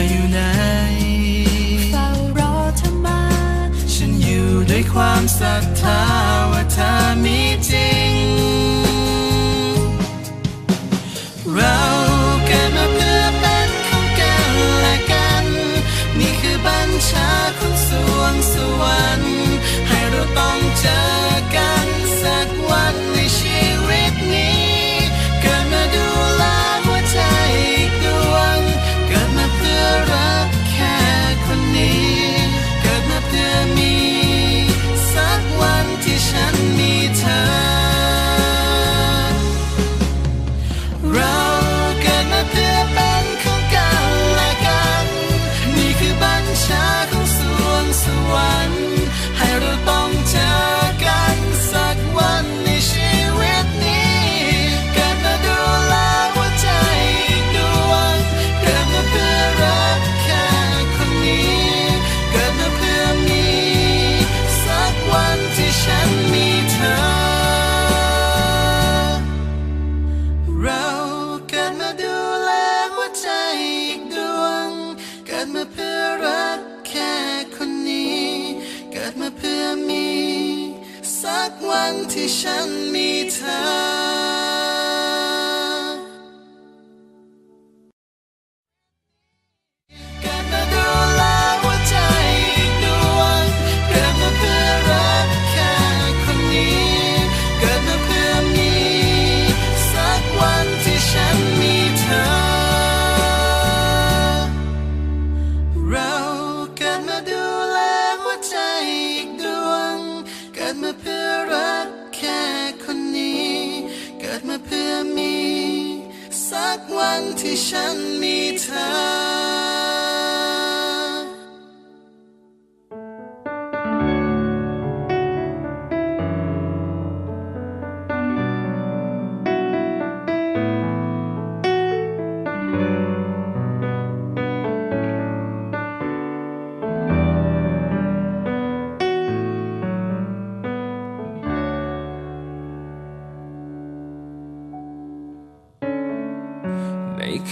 ออยู่ไหนเฝ้ารอเธอมา ฉันอยู่ด้วยความศรัทธาว่าเธอมีจริง เราเกิดมาเพื่อเป็นของกันและกัน นี่คือบัญชาของสวงสวรรค์ให้เราต้องเจอ ฉันมีเธอเกิดมาดูแลหัวใจอีกดวงเกิดมาเพื่อ แค่คนนี้ เกิดมาเพื่อมี สักวันที่ฉันมีเธอ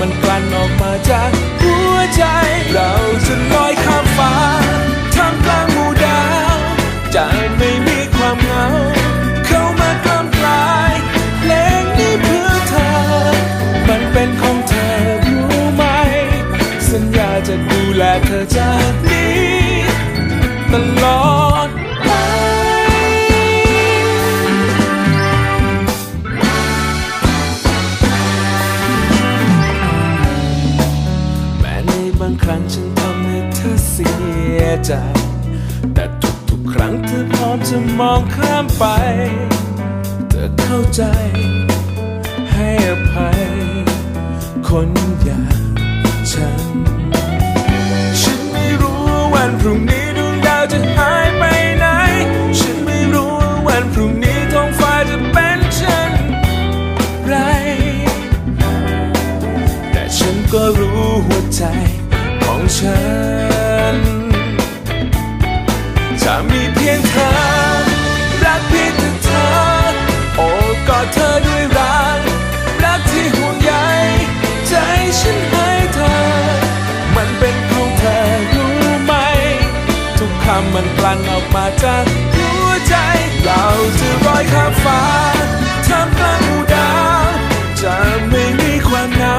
มันกลั่นออกมาจากหัวใจ เราจะลอยข้ามฟ้าท่ามกลางหมู่ดาวจะไม่มีความเหงา เข้ามากล้ำกลายเพลงนี้เพื่อเธอ มันเป็นของเธอรู้ไหม สัญญาจะดูแลเธอจากนี้ ตลอด ฉันทำให้เธอเสียใจ แต่ทุกๆครั้งเธอพร้อมจะมองข้ามไป เธอเข้าใจ ให้อภัย คนอย่างฉัน ฉันไม่รู้วันพรุ่งนี้ ฉัน จะมีเพียงเธอ รักเพียงแต่เธอ โอ้กอดเธอด้วยรัก รักที่ห่วงใยใจฉันให้เธอ มันเป็นของเธอรู้ไหม ทุกคำมันกลั่นออกมาจากหัวใจ เราจะลอยข้ามฟ้าท่ามกลางหูดาว จะไม่มีความเหงา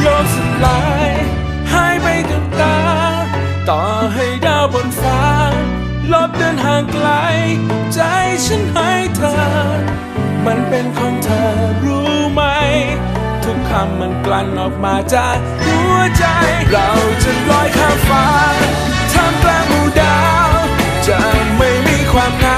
โยกสลายหายไปกับตา ต่อให้ดาวบนฟ้า ลบเดินห่างไกล ใจฉันให้เธอ มันเป็นของเธอรู้ไหม ทุกคำมันกลั่นออกมาจากหัวใจ เราจะลอยข้ามฟ้าท่ามกลางหมู่ดาว จะไม่มีความเหงา